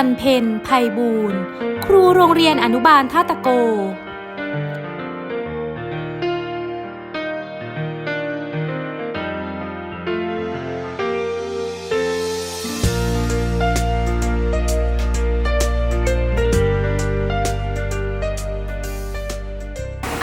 จันเพนภัยบูรณ์ครูโรงเรียนอนุบาลท่าตะโก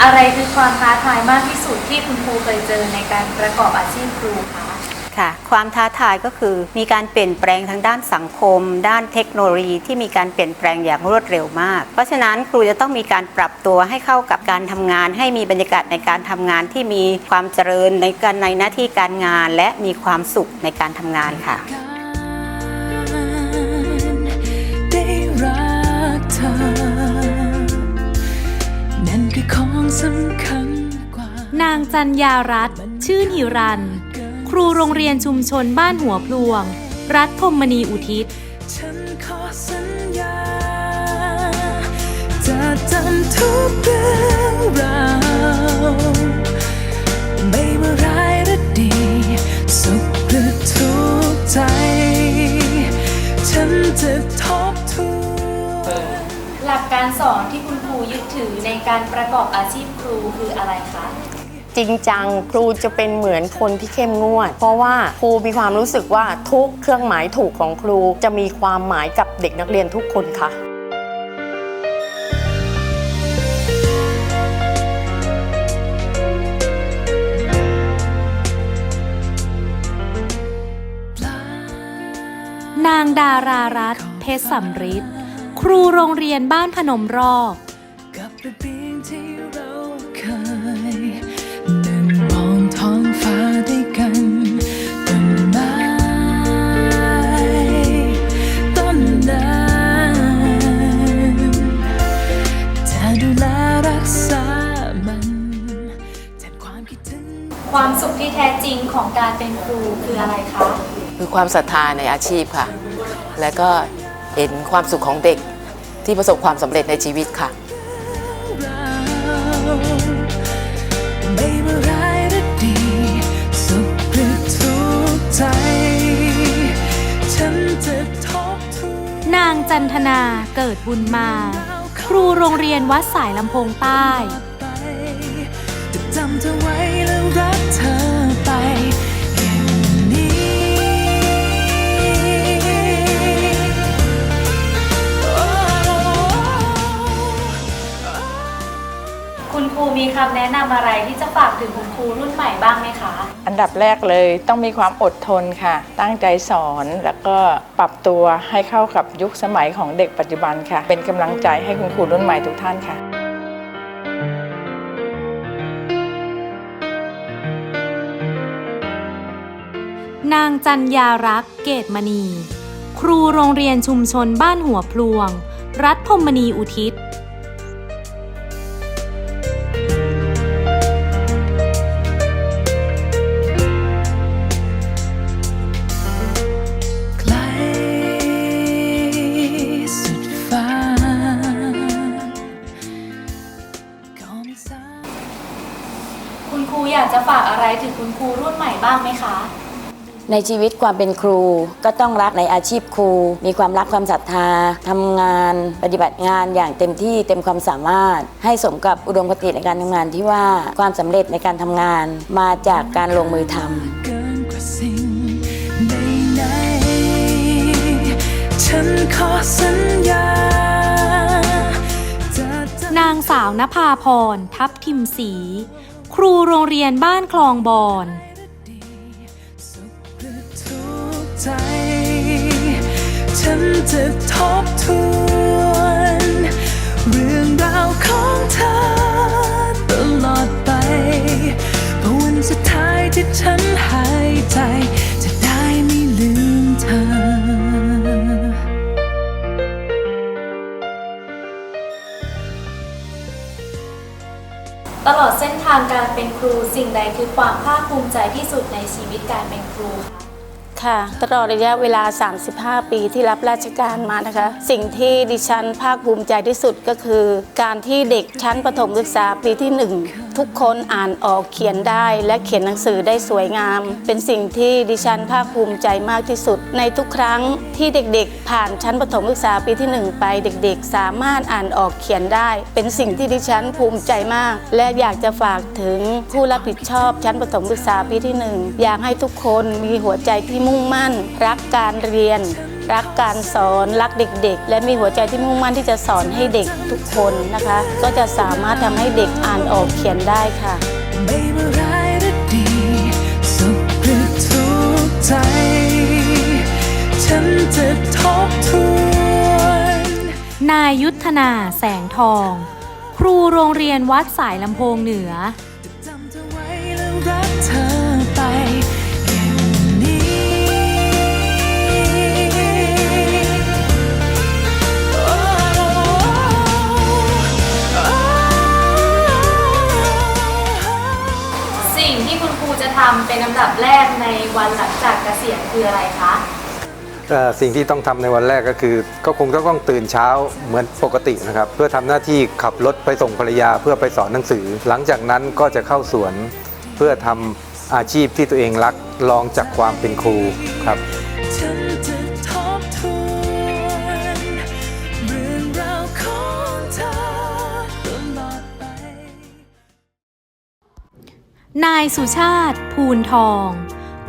อะไรคือความท้าทายมากที่สุดที่คุณครูเคยเจอในการประกอบอาชีพครูคะ ค่ะ ความท้าทายก็คือมีการเปลี่ยนแปลงทางด้านสังคม ด้านเทคโนโลยีที่มีการเปลี่ยนแปลงอย่างรวดเร็วมาก เพราะฉะนั้นครูจะต้องมีการปรับตัวให้เข้ากับการทำงาน ให้มีบรรยากาศในการทำงานที่มีความเจริญในการในหน้าที่การงาน และมีความสุขในการทำงานค่ะได้รักเธอนั่นคือของสำคัญกว่านางจันยารัตน์ชื่นหิรันค รูโรงเรียนชุมชนบ้านหัวพลวง รัฐพรหมณีอุทิศฉันขอสัญญาจะจำทุกเรื่องราวไม่ว่าร้ายหรือดี สุขหรือทุกข์ใจ ฉันจะทบทวนหลักการสอนที่คุณครูยึดถือในการประกอบอาชีพครูคืออะไรคะ จริงจัง ครูจะเป็นเหมือนคนที่เข้มงวด เพราะว่าครูมีความรู้สึกว่าทุกเครื่องหมายถูกของครูจะมีความหมายกับเด็กนักเรียนทุกคนค่ะนางดารารัตนเพชรสำริดครูโรงเรียนบ้านพนมรอก กันต้นไม้ต้นนั้นจะดูแลรักษามันแทนความคิดถึง ความสุขที่แท้จริงของการเป็นครูคืออะไรคะ คือความศรัทธาในอาชีพค่ะ และก็เห็นความสุขของเด็กที่ประสบความสำเร็จในชีวิตค่ะ จันทนาเกิดบุญมา ครูโรงเรียนวัดสายลำโพงใต้จะจำเธอไว้แล้วรักเธอ คุณครูมีคำแนะนำอะไรที่จะฝากถึงคุณครูรุ่นใหม่บ้างไหมคะ อันดับแรกเลยต้องมีความอดทนค่ะ ตั้งใจสอนแล้วก็ปรับตัวให้เข้ากับยุคสมัยของเด็กปัจจุบันค่ะ เป็นกำลังใจให้คุณครูรุ่นใหม่ทุกท่านค่ะนางจันยารักษ์เกตมณี ครูโรงเรียนชุมชนบ้านหัวพลวง รัฐพรหมณีอุทิศ คุณครูอยากจะฝากอะไรถึงคุณครูรุ่นใหม่บ้างไหมคะ ในชีวิตความเป็นครูก็ต้องรักในอาชีพครู มีความรักความศรัทธาทำงาน ปฏิบัติงานอย่างเต็มที่เต็มความสามารถ ให้สมกับอุดมคติในการทำงานที่ว่าความสำเร็จในการทำงานมาจากการลงมือทำ เกินกว่าสิ่งใดๆฉันขอสัญญาจะจำนางสาวนภาพร ทับทิมศรี ครูโรงเรียนบ้านคลองบอนฉันจะทบทวนเรื่องราวของเธอตลอดไปวันสุดท้ายที่ฉันหาย ลอดเส้นทางการเป็นครู สิ่งใดคือความภาคภูมิใจที่สุดในชีวิตการเป็นครูคะ ค่ะ ตลอดระยะเวลา 35 ปีที่รับราชการมานะคะ สิ่งที่ดิฉันภาคภูมิใจที่สุดก็คือ การที่เด็กชั้นประถมศึกษาปีที่ 1 ทุกคนอ่านออกเขียนได้และเขียนหนังสือได้สวยงาม เป็นสิ่งที่ดิฉันภาคภูมิใจมากที่สุด ในทุกครั้งที่เด็กๆ ผ่านชั้นประถมศึกษาปีที่ 1 ไปเด็กๆ สามารถอ่านออกเขียนได้ เป็นสิ่งที่ดิฉันภูมิใจมาก และอยากจะฝากถึงผู้รับผิดชอบชั้นประถมศึกษาปีที่ 1 อยากให้ทุกคนมีหัวใจที่มุ่งมั่น รักการเรียน รักการสอนรักเด็ก ๆ และมีหัวใจที่มุ่งมั่นที่จะสอนให้เด็กทุกคนนะคะ ก็จะสามารถทำให้เด็กอ่านออกเขียนได้ค่ะไม่ว่าร้ายหรือดีสุขหรือทุกข์ใจ ฉันจะทบทวนนายยุทธนาแสงทอง ครูโรงเรียนวัดสายลำโพงเหนือจำเธอไว้แล้วรักเธอ ทำเป็นลำดับแรกในวันหลังจากเกษียณคืออะไรคะเอ่อสิ่งที่ต้องทำในวันแรกก็คือ ก็คงต้องต้องตื่นเช้าเหมือนปกตินะครับ เพื่อทำหน้าที่ขับรถไปส่งภรรยาเพื่อไปสอนหนังสือ หลังจากนั้นก็จะเข้าสวน เพื่อทำอาชีพที่ตัวเองรักลองจากความเป็นครูครับ นายสุชาติ ภูนทอง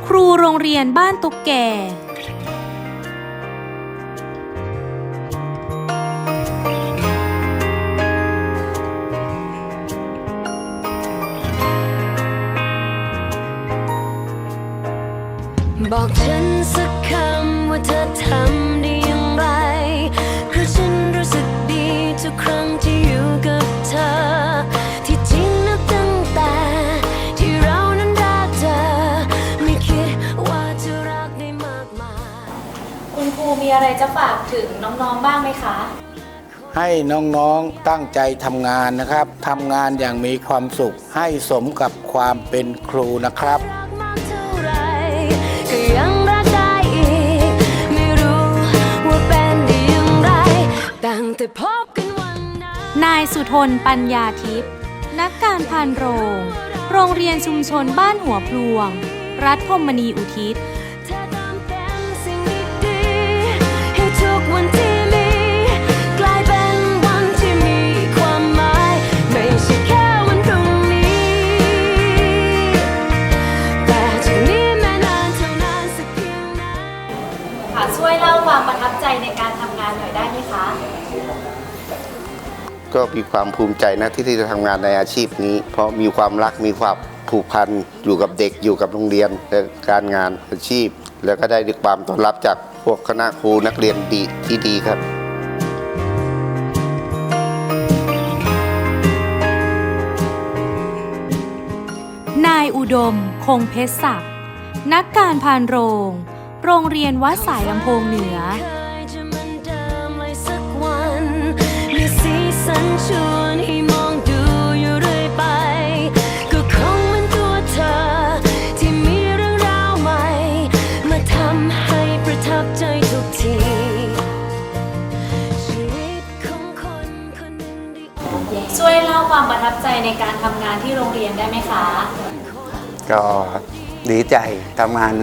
ครูโรงเรียนบ้านตุกแก่ จะฝากถึงน้องๆบ้างไหมคะ ให้น้องๆตั้งใจทำงานนะครับทำงานอย่างมีความสุข ให้สมกับความเป็นครูนะครับ รักมากเท่าไรก็ยังรักได้อีก ไม่รู้ว่าเป็นได้อย่างไรตั้งแต่พบกันวันนั้น นายสุทนปัญญาทิพย์นักการพานโรง โรงเรียนชุมชนบ้านหัวพลวง รัฐพรหมณีอุทิศ ความหมายไม่ใช่วยงไหนค่ะช่วยเล่าความประทับใจในการทำงานหน่อยได้ไหมคะ ก็มีความภูมิใจนะที่ที่จะทำงานในอาชีพนี้ เพราะมีความรักมีความผูกพันอยู่กับเด็กอยู่กับโรงเรียนและการงานอาชีพ แล้วก็ได้ความต้อนรับจาก วกคณะครูนักเรียนดีที่ดีครับนายอุดม คงเพชรศักดิ์นักการพานโรง โรงเรียนวัดสายลำโพงเหนือเคย ประทับใจในการทำงานที่โรงเรียนได้ไหมคะ ก็ดีใจทำงาน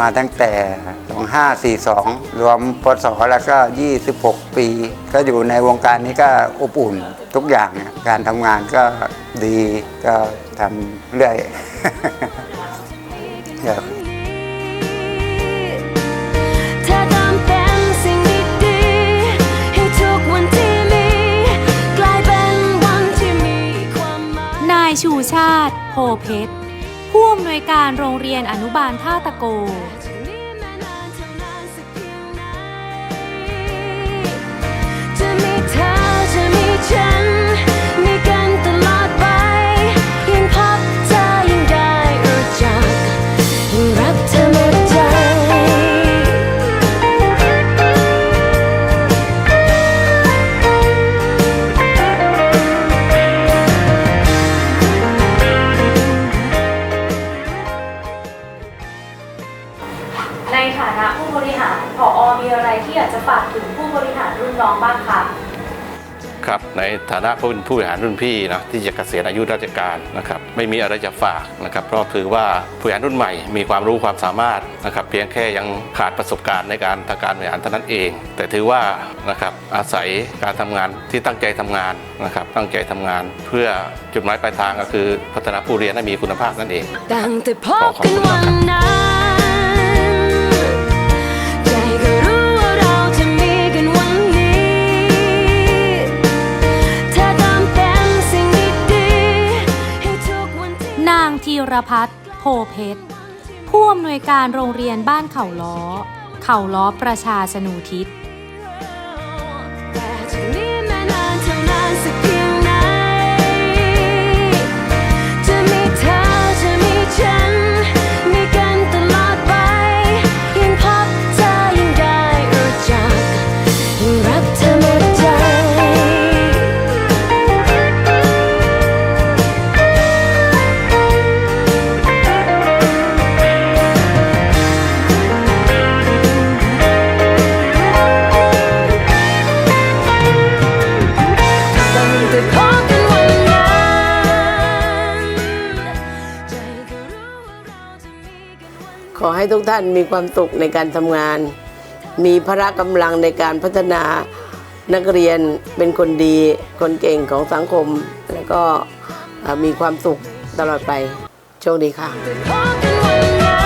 มาตั้งแต่ 2542 รวมปศแล้วก็ 26 ปี ก็อยู่ในวงการนี้ก็อบอุ่นทุกอย่างเนี่ยการทำงานก็ดีก็ทำเรื่อย ครับายชูชาติ โพเพชรผู้อำนวยการโรงเรียนอนุบาลท่าตะโก ฐานะผู้เป็นผู้บริหารรุ่นพี่นะที่จะเกษียณอายุราชการนะครับไม่มีอะไรจะฝากนะครับเพราะถือว่าผู้บริหารรุ่นใหม่มีความรู้ความสามารถนะครับเพียงแค่ยังขาดประสบการณ์ในการทำการบริหารเท่านั้นเอง แต่ถือว่านะครับอาศัยการทำงานที่ตั้งใจทำงานนะครับตั้งใจทำงาน เพื่อจุดหมายปลายทางก็คือพัฒนาผู้เรียนให้มีคุณภาพนั่นเองตั้งแต่พบกันวันนั้น รพัฒน์โพเพชรผู้อำนวยการโรงเรียนบ้านเขาล้อ เขาล้อประชาชนูทิศ อให้ทุกท่านมีความสุขในการทำงาน มีพละกำลังในการพัฒนานักเรียนเป็นคนดีคนเก่งของสังคม แล้วก็มีความสุขตลอดไปโชคดีค่ะพบกันวันนั้น